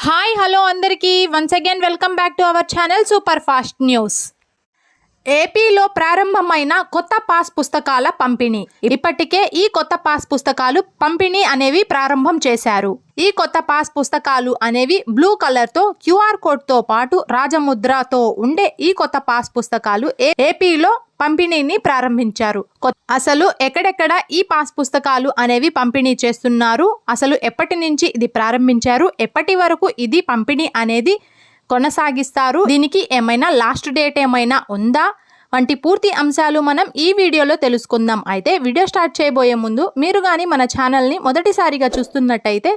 Hi hello అందరికీ. Once again welcome back to our channel super fast news ఏపీలో ప్రారంభమైన కొత్త పాస్ పుస్తకాల పంపిణీ. ఇప్పటికే ఈ కొత్త పాస్ పుస్తకాలు పంపిణీ అనేవి ప్రారంభం చేశారు. ఈ కొత్త పాస్ పుస్తకాలు అనేవి బ్లూ కలర్తో క్యూఆర్ కోడ్తో పాటు రాజముద్రతో ఉండే ఈ కొత్త పాస్ పుస్తకాలు ఏ- ఏపీలో పంపిణీని ప్రారంభించారు. అసలు ఎక్కడెక్కడ ఈ పాస్ పుస్తకాలు అనేవి పంపిణీ చేస్తున్నారు? అసలు ఎప్పటి నుంచి ఇది ప్రారంభించారు? ఎప్పటి వరకు ఇది పంపిణీ అనేది కొనసాగిస్తారు. దీనికి ఏమైనా లాస్ట్ డేట్ ఏమైనా ఉందా? వంటి పూర్తి అంశాలు మనం ఈ వీడియోలో తెలుసుకుందాం. అయితే వీడియో స్టార్ట్ చేయబోయే ముందు మీరు కానీ మన ఛానల్ని మొదటిసారిగా చూస్తున్నట్టయితే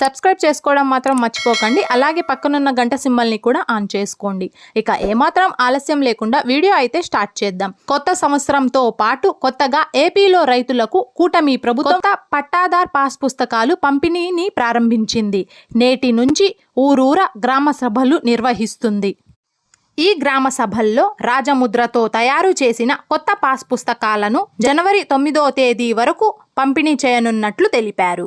సబ్స్క్రైబ్ చేసుకోవడం మాత్రం మర్చిపోకండి. అలాగే పక్కనున్న గంట సింబల్ని కూడా ఆన్ చేసుకోండి. ఇక ఏమాత్రం ఆలస్యం లేకుండా వీడియో అయితే స్టార్ట్ చేద్దాం. కొత్త సంవత్సరంతో పాటు కొత్తగా ఏపీలో రైతులకు కూటమి ప్రభుత్వం పట్టాదార్ పాస్ పుస్తకాలు పంపిణీని ప్రారంభించింది. నేటి నుంచి ఊరూర గ్రామ సభలు నిర్వహిస్తుంది. ఈ గ్రామ సభల్లో రాజముద్రతో తయారు చేసిన కొత్త పాస్ పుస్తకాలను జనవరి తొమ్మిదో తేదీ వరకు పంపిణీ చేయనున్నట్లు తెలిపారు.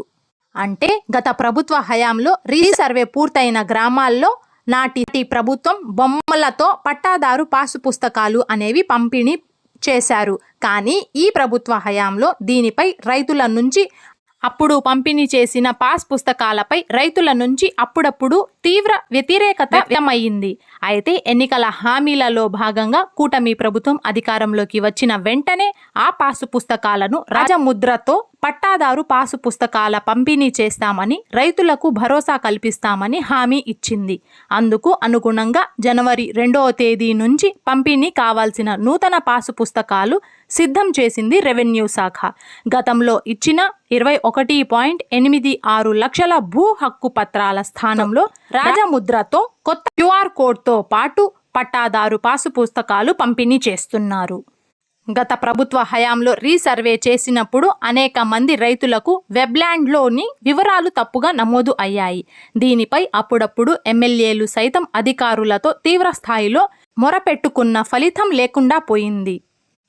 అంటే గత ప్రభుత్వ హయాంలో రీసర్వే పూర్తయిన గ్రామాల్లో నాటి ప్రభుత్వం బొమ్మలతో పట్టాదారు పాసు పుస్తకాలు అనేవి పంపిణీ చేశారు. కానీ ఈ ప్రభుత్వ హయాంలో దీనిపై రైతుల నుంచి అప్పుడు పంపిణీ చేసిన పాస్ పుస్తకాలపై రైతుల నుంచి అప్పుడప్పుడు తీవ్ర వ్యతిరేకత వ్యక్తమయ్యింది. అయితే ఎన్నికల హామీలలో భాగంగా కూటమి ప్రభుత్వం అధికారంలోకి వచ్చిన వెంటనే ఆ పాసు పుస్తకాలను రాజముద్రతో పట్టాదారు పాసు పుస్తకాల పంపిణీ చేస్తామని రైతులకు భరోసా కల్పిస్తామని హామీ ఇచ్చింది. అందుకు అనుగుణంగా జనవరి రెండవ తేదీ నుంచి పంపిణీ కావాల్సిన నూతన పాసు పుస్తకాలు సిద్ధం చేసింది రెవెన్యూ శాఖ. గతంలో ఇచ్చిన ఇరవై ఒకటి పాయింట్ ఎనిమిది ఆరు లక్షల భూ హక్కు పత్రాల స్థానంలో రాజముద్రతో కొత్త క్యూఆర్ కోడ్తో పాటు పట్టాదారు పాసు పుస్తకాలు పంపిణీ చేస్తున్నారు. గత ప్రభుత్వ హయాంలో రీసర్వే చేసినప్పుడు అనేక మంది రైతులకు వెబ్ల్యాండ్లోని వివరాలు తప్పుగా నమోదు అయ్యాయి. దీనిపై అప్పుడప్పుడు ఎమ్మెల్యేలు సైతం అధికారులతో తీవ్రస్థాయిలో మొరపెట్టుకున్న ఫలితం లేకుండా పోయింది.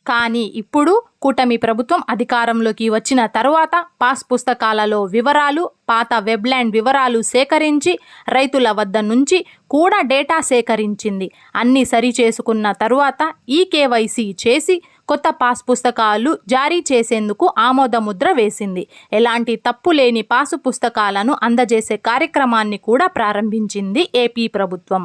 కానీ ఇప్పుడు కూటమి ప్రభుత్వం అధికారంలోకి వచ్చిన తరువాత పాస్ పుస్తకాలలో వివరాలు పాత వెబ్ల్యాండ్ వివరాలు సేకరించి రైతుల వద్ద నుంచి కూడా డేటా సేకరించింది. అన్ని సరిచేసుకున్న తరువాత ఈ కేవైసీ చేసి కొత్త పాస్ పుస్తకాలు జారీ చేసేందుకు ఆమోద ముద్ర వేసింది. ఎలాంటి తప్పు లేని పాసు పుస్తకాలను అందజేసే కార్యక్రమాన్ని కూడా ప్రారంభించింది ఏపీ ప్రభుత్వం.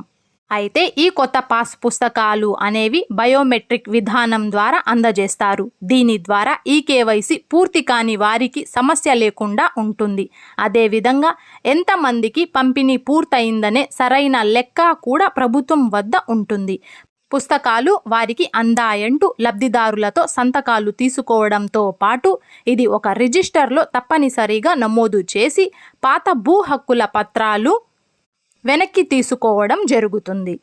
అయితే ఈ కొత్త పాస్ పుస్తకాలు అనేవి బయోమెట్రిక్ విధానం ద్వారా అందజేస్తారు. దీని ద్వారా ఈ కేవైసీ పూర్తి కాని వారికి సమస్య లేకుండా ఉంటుంది. అదేవిధంగా ఎంతమందికి పంపిణీ పూర్తయిందనే సరైన లెక్క కూడా ప్రభుత్వం వద్ద ఉంటుంది. పుస్తకాలు వారికి అందాయంటూ లబ్ధిదారులతో సంతకాలు తీసుకోవడంతో పాటు ఇది ఒక రిజిస్టర్లో తప్పనిసరిగా నమోదు చేసి పాత భూ హక్కుల పత్రాలు వెనక్కి తీసుకోవడం జరుగుతుంది.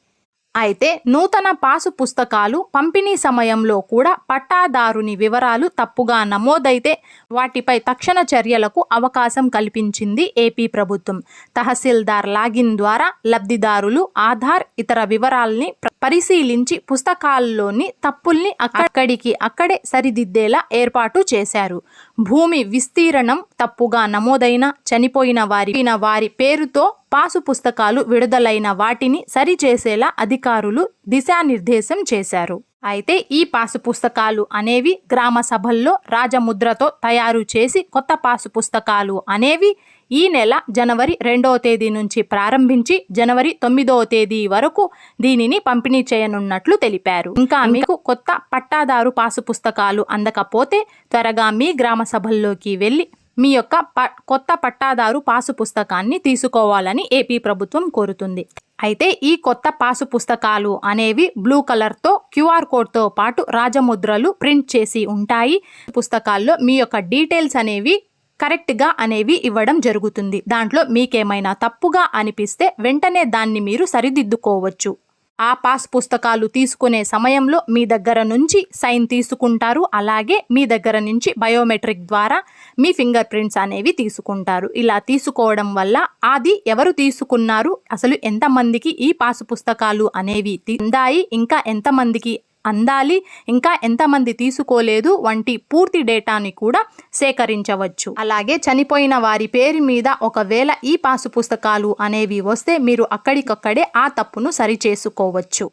అయితే నూతన పాసు పుస్తకాలు పంపిణీ సమయంలో కూడా పట్టాదారుని వివరాలు తప్పుగా నమోదైతే వాటిపై తక్షణ చర్యలకు అవకాశం కల్పించింది ఏపీ ప్రభుత్వం. తహసీల్దార్ లాగిన్ ద్వారా లబ్ధిదారులు ఆధార్ ఇతర వివరాల్ని పరిశీలించి పుస్తకాల్లోని తప్పుల్ని అక్కడికి అక్కడే సరిదిద్దేలా ఏర్పాటు చేశారు. భూమి విస్తీర్ణం తప్పుగా నమోదైన చనిపోయిన వారి వారి పేరుతో పాసు పుస్తకాలు విడుదలైన వాటిని సరిచేసేలా అధికారులు దిశానిర్దేశం చేశారు. అయితే ఈ పాసు పుస్తకాలు అనేవి గ్రామ సభల్లో రాజముద్రతో తయారు చేసి కొత్త పాసు పుస్తకాలు అనేవి ఈ నెల జనవరి రెండవ తేదీ నుంచి ప్రారంభించి జనవరి తొమ్మిదవ తేదీ వరకు దీనిని పంపిణీ చేయనున్నట్లు తెలిపారు. ఇంకా మీకు కొత్త పట్టాదారు పాసు పుస్తకాలు అందకపోతే త్వరగా మీ గ్రామ సభల్లోకి వెళ్ళి మీ యొక్క ప కొత్త పట్టాదారు పాసు పుస్తకాన్ని తీసుకోవాలని ఏపీ ప్రభుత్వం కోరుతుంది. అయితే ఈ కొత్త పాసు పుస్తకాలు అనేవి బ్లూ కలర్తో క్యూఆర్ కోడ్తో పాటు రాజముద్రలు ప్రింట్ చేసి ఉంటాయి. పుస్తకాల్లో మీ యొక్క డీటెయిల్స్ అనేవి కరెక్ట్గా అనేవి ఇవ్వడం జరుగుతుంది. దాంట్లో మీకేమైనా తప్పుగా అనిపిస్తే వెంటనే దాన్ని మీరు సరిదిద్దుకోవచ్చు. ఆ పాస్ పుస్తకాలు తీసుకునే సమయంలో మీ దగ్గర నుంచి సైన్ తీసుకుంటారు. అలాగే మీ దగ్గర నుంచి బయోమెట్రిక్ ద్వారా మీ ఫింగర్ ప్రింట్స్ అనేవి తీసుకుంటారు. ఇలా తీసుకోవడం వల్ల అది ఎవరు తీసుకున్నారు? అసలు ఎంతమందికి ఈ పాస్ పుస్తకాలు అనేవి అందాయి? ఇంకా ఎంతమందికి అందాలి. ఇంకా ఎంతమంది తీసుకోలేదు వంటి పూర్తి డేటాని కూడా సేకరించవచ్చు. అలాగే చనిపోయిన వారి పేరు మీద ఒకవేళ ఈ పాసు పుస్తకాలు అనేవి వస్తే మీరు అక్కడికక్కడే ఆ తప్పును సరిచేసుకోవచ్చు.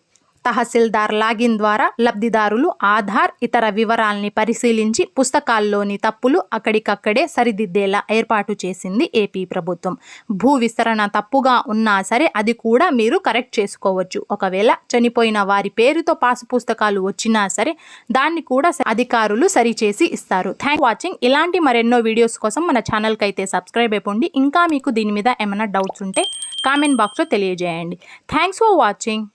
తహసీల్దార్ లాగిన్ ద్వారా లబ్ధిదారులు ఆధార్ ఇతర వివరాల్ని పరిశీలించి పుస్తకాల్లోని తప్పులు అక్కడికక్కడే సరిదిద్దేలా ఏర్పాటు చేసింది ఏపీ ప్రభుత్వం. భూ విస్తరణ తప్పుగా ఉన్నా సరే అది కూడా మీరు కరెక్ట్ చేసుకోవచ్చు. ఒకవేళ చనిపోయిన వారి పేరుతో పాసు పుస్తకాలు వచ్చినా సరే దాన్ని కూడా అధికారులు సరిచేసి ఇస్తారు. థ్యాంక్ వాచింగ్ ఇలాంటి మరెన్నో వీడియోస్ కోసం మన ఛానల్కి అయితే సబ్స్క్రైబ్ అయిపోండి. ఇంకా మీకు దీని మీద ఏమైనా డౌట్స్ ఉంటే కామెంట్ బాక్స్లో తెలియజేయండి. Thanks for watching